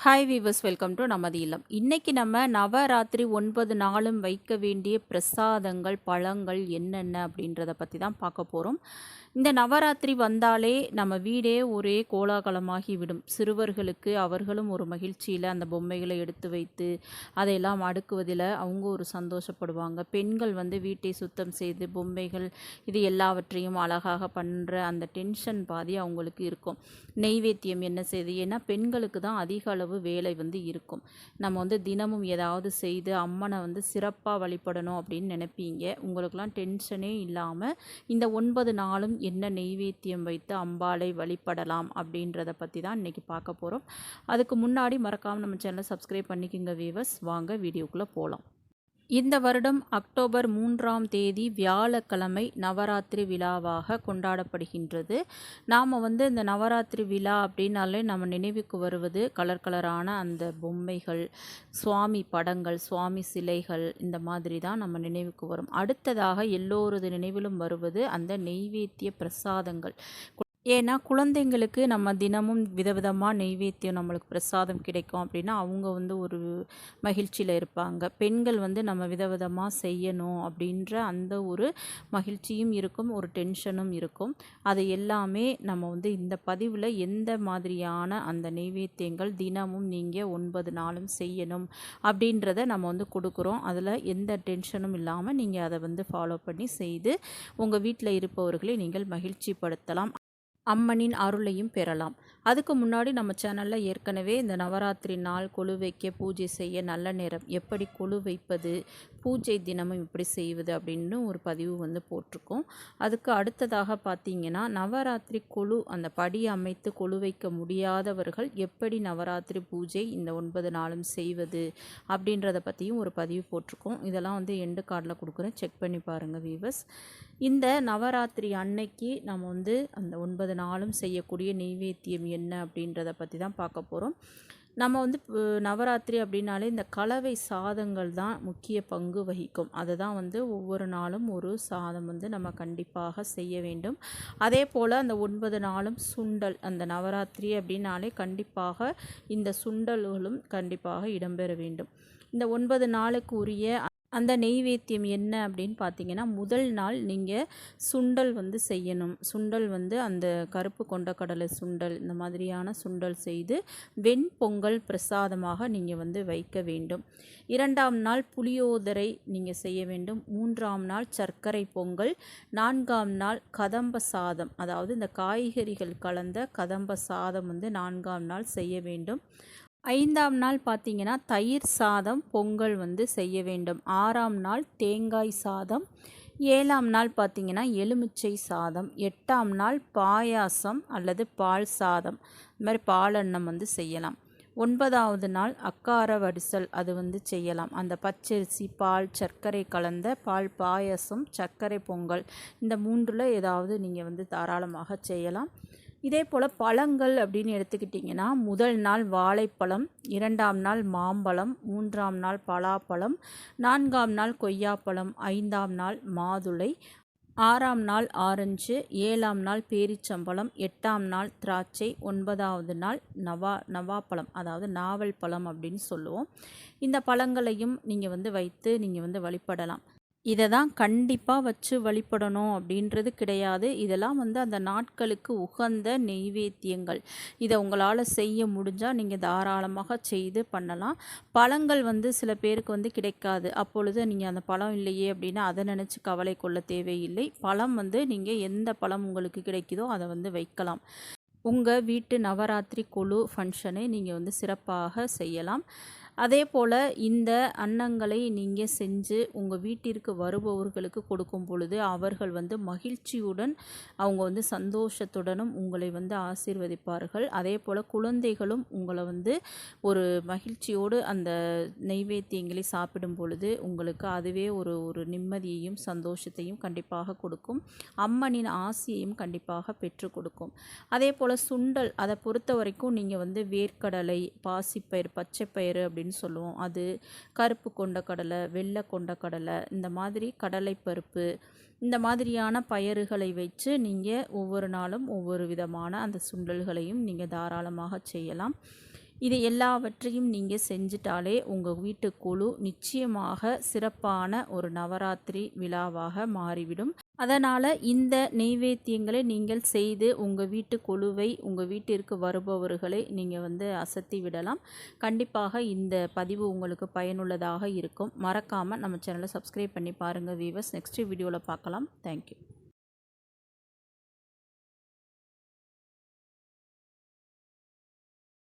Hi viewers welcome to நமது இல்லம். இன்றைக்கி நம்ம நவராத்திரி ஒன்பது நாளும் வைக்க வேண்டிய பிரசாதங்கள் பழங்கள் என்னென்ன அப்படின்றத பற்றி தான் பார்க்க போகிறோம் இந்த நவராத்திரி வந்தாலே நம்ம வீடே ஒரே கோலாகலமாகி விடும் சிறுவர்களுக்கு அவர்களும் ஒரு மகிழ்ச்சியில் அந்த பொம்மைகளை எடுத்து வைத்து அதையெல்லாம் அடுக்குவதில் அவங்க ஒரு சந்தோஷப்படுவாங்க. பெண்கள் வந்து வீட்டை சுத்தம் செய்து பொம்மைகள் இது எல்லாவற்றையும் அழகாக பண்ணுற அந்த டென்ஷன் பாதி அவங்களுக்கு இருக்கும். நெய்வேத்தியம் என்ன செய்யுது ஏன்னா பெண்களுக்கு தான் அதிக அளவு வேலை வந்து இருக்கும். நம்ம வந்து தினமும் ஏதாவது செய்து அம்மனை வந்து சிறப்பாக வழிபடணும் அப்படின்னு நினைப்பீங்க. உங்களுக்கெல்லாம் டென்ஷனே இல்லாமல் இந்த ஒன்பது நாளும் என்ன நெய்வேத்தியம் வைத்து அம்பாளை வழிபடலாம் அப்படின்றத பற்றி தான் இன்றைக்கி பார்க்க போகிறோம் அதுக்கு முன்னாடி மறக்காமல் நம்ம சேனலை சப்ஸ்கிரைப் பண்ணிக்கோங்க வீவர்ஸ் வாங்க வீடியோக்குள்ளே போகலாம் இந்த வருடம் அக்டோபர் மூன்றாம் தேதி வியாழக்கிழமை நவராத்திரி விழாவாக கொண்டாடப்படுகின்றது. நாம் வந்து இந்த நவராத்திரி விழா அப்படின்னாலே நம்ம நினைவுக்கு வருவது கலர் கலரான அந்த பொம்மைகள் சுவாமி படங்கள் சுவாமி சிலைகள் இந்த மாதிரி தான் நம்ம நினைவுக்கு வரும். அடுத்ததாக எல்லோரது நினைவிலும் வருவது அந்த நெய்வேத்திய பிரசாதங்கள். ஏன்னா குழந்தைங்களுக்கு நம்ம தினமும் விதவிதமாக நெய்வேத்தியம் நம்மளுக்கு பிரசாதம் கிடைக்கும் அப்படின்னா அவங்க வந்து ஒரு மகிழ்ச்சியில் இருப்பாங்க. பெண்கள் வந்து நம்ம விதவிதமாக செய்யணும் அப்படின்ற அந்த ஒரு மகிழ்ச்சியும் இருக்கும் ஒரு டென்ஷனும் இருக்கும். அது எல்லாமே நம்ம வந்து இந்த பதிவில் எந்த மாதிரியான அந்த நெய்வேத்தியங்கள் தினமும் நீங்கள் ஒன்பது நாளும் செய்யணும் அப்படின்றத நம்ம வந்து கொடுக்குறோம். அதில் எந்த டென்ஷனும் இல்லாமல் நீங்கள் அதை வந்து ஃபாலோ பண்ணி செய்து உங்கள் வீட்டில் இருப்பவர்களை நீங்கள் மகிழ்ச்சிப்படுத்தலாம். அம்மனின் அருளையும் பெறலாம். அதுக்கு முன்னாடி நம்ம சேனலில் ஏற்கனவே இந்த நவராத்திரி நாள் கொழு வைக்க பூஜை செய்ய நல்ல நேரம் எப்படி கொழு வைப்பது பூஜை தினமும் எப்படி செய்வது அப்படின்னு ஒரு பதிவு வந்து போட்டிருக்கோம். அதுக்கு அடுத்ததாக பார்த்தீங்கன்னா நவராத்திரி கொழு அந்த படி அமைத்து கொழு வைக்க முடியாதவர்கள் எப்படி நவராத்திரி பூஜை இந்த ஒன்பது நாளும் செய்வது அப்படின்றத பற்றியும் ஒரு பதிவு போட்டிருக்கோம். இதெல்லாம் வந்து எண்டு கார்டில் கொடுக்குறேன். செக் பண்ணி பாருங்கள் வீவர்ஸ் இந்த நவராத்திரி அன்னைக்கு நம்ம வந்து அந்த ஒன்பது நாளும் செய்யக்கூடிய நெய்வேத்தியம் என்ன அப்படின்றத பற்றி தான் பார்க்க போகிறோம் நம்ம வந்து நவராத்திரி அப்படின்னாலே இந்த கலவை சாதங்கள் தான் முக்கிய பங்கு வகிக்கும். அதை தான் வந்து ஒவ்வொரு நாளும் ஒரு சாதம் வந்து நம்ம கண்டிப்பாக செய்ய வேண்டும். அதே போல் அந்த ஒன்பது நாளும் சுண்டல் அந்த நவராத்திரி அப்படின்னாலே கண்டிப்பாக இந்த சுண்டல்களும் கண்டிப்பாக இடம்பெற வேண்டும். இந்த ஒன்பது நாளுக்கு உரிய அந்த நெய்வேத்தியம் என்ன அப்படின்னு பார்த்தீங்கன்னா முதல் நாள் நீங்கள் சுண்டல் வந்து செய்யணும். சுண்டல் வந்து அந்த கருப்பு கொண்டக்கடலை சுண்டல் இந்த மாதிரியான சுண்டல் செய்து வெண்பொங்கல் பிரசாதமாக நீங்கள் வந்து வைக்க வேண்டும். இரண்டாம் நாள் புளியோதரை நீங்கள் செய்ய வேண்டும். மூன்றாம் நாள் சர்க்கரை பொங்கல். நான்காம் நாள் கதம்ப சாதம். அதாவது இந்த காய்கறிகள் கலந்த கதம்ப சாதம் வந்து நான்காம் நாள் செய்ய வேண்டும். ஐந்தாம் நாள் பார்த்தீங்கன்னா தயிர் சாதம் பொங்கல் வந்து செய்ய வேண்டும். ஆறாம் நாள் தேங்காய் சாதம் ஏழாம் நாள் பார்த்தீங்கன்னா எலுமிச்சை சாதம் எட்டாம் நாள் பாயாசம் அல்லது பால் சாதம். இது மாதிரி பாலெண்ணம் வந்து செய்யலாம். ஒன்பதாவது நாள் அக்கார வடிசல் அது வந்து செய்யலாம். அந்த பச்சரிசி பால் சர்க்கரை கலந்த பால் பாயசம் சர்க்கரை பொங்கல் இந்த மூன்றில் ஏதாவது நீங்கள் வந்து தாராளமாக செய்யலாம். இதே போல் பழங்கள் அப்படின்னு எடுத்துக்கிட்டிங்கன்னா முதல் நாள் வாழைப்பழம் இரண்டாம் நாள் மாம்பழம் மூன்றாம் நாள் பலாப்பழம் நான்காம் நாள் கொய்யாப்பழம் ஐந்தாம் நாள் மாதுளை ஆறாம் நாள் ஆரஞ்சு ஏழாம் நாள் பேரிச்சம்பழம் எட்டாம் நாள் திராட்சை ஒன்பதாவது நாள் நவா நவாப்பழம் அதாவது நாவல் பழம் அப்படின்னு சொல்லுவோம். இந்த பழங்களையும் நீங்கள் வந்து வைத்து நீங்கள் வந்து வழிபடலாம். இதை தான் கண்டிப்பாக வச்சு வழிபடணும் அப்படின்றது கிடையாது. இதெல்லாம் வந்து அந்த நாட்களுக்கு உகந்த நெய்வேத்தியங்கள். இதை உங்களால் செய்ய முடிஞ்சால் நீங்கள் தாராளமாக செய்து பண்ணலாம். பழங்கள் வந்து சில பேருக்கு வந்து கிடைக்காது. அப்பொழுது நீங்கள் அந்த பழம் இல்லையே அப்படின்னா அதை நினச்சி கவலை கொள்ள தேவையில்லை. பழம் வந்து நீங்கள் எந்த பழம் உங்களுக்கு கிடைக்குதோ அதை வந்து வைக்கலாம். உங்கள் வீட்டு நவராத்திரி குழு ஃபங்க்ஷனை நீங்கள் வந்து சிறப்பாக செய்யலாம். அதே போல் இந்த அன்னங்களை நீங்கள் செஞ்சு உங்கள் வீட்டிற்கு வருபவர்களுக்கு கொடுக்கும் பொழுது அவர்கள் வந்து மகிழ்ச்சியுடன் அவங்க வந்து சந்தோஷத்துடனும் உங்களை வந்து ஆசீர்வதிப்பார்கள். அதே போல் குழந்தைகளும் உங்களை வந்து ஒரு மகிழ்ச்சியோடு அந்த நெய்வேத்தியங்களை சாப்பிடும் பொழுது உங்களுக்கு அதுவே ஒரு ஒரு நிம்மதியையும் சந்தோஷத்தையும் கண்டிப்பாக கொடுக்கும். அம்மனின் ஆசியையும் கண்டிப்பாக பெற்று கொடுக்கும். அதே போல் சுண்டல் அதை பொறுத்த வரைக்கும் நீங்கள் வந்து வேர்க்கடலை பாசிப்பயிறு பச்சைப்பயிறு அப்படின்னு அப்படின்னு சொல்லுவோம். அது கருப்பு கொண்ட கடலை வெள்ளை கொண்ட கடலை இந்த மாதிரி கடலை பருப்பு இந்த மாதிரியான பயறுகளை வச்சு நீங்கள் ஒவ்வொரு நாளும் ஒவ்வொரு விதமான அந்த சுண்டல்களையும் நீங்கள் தாராளமாக செய்யலாம். இது எல்லாவற்றையும் நீங்கள் செஞ்சிட்டாலே உங்கள் வீட்டுக்குழு நிச்சயமாக சிறப்பான ஒரு நவராத்திரி விழாவாக மாறிவிடும். அதனால் இந்த நெய்வேத்தியங்களை நீங்கள் செய்து உங்கள் வீட்டு குழுவை உங்கள் வீட்டிற்கு வருபவர்களை நீங்கள் வந்து அசத்தி விடலாம். கண்டிப்பாக இந்த பதிவு உங்களுக்கு பயனுள்ளதாக இருக்கும். மறக்காமல் நம்ம சேனலை சப்ஸ்கிரைப் பண்ணி பாருங்கள் வீவர்ஸ் நெக்ஸ்ட் வீடியோவில் பார்க்கலாம். தேங்க்யூ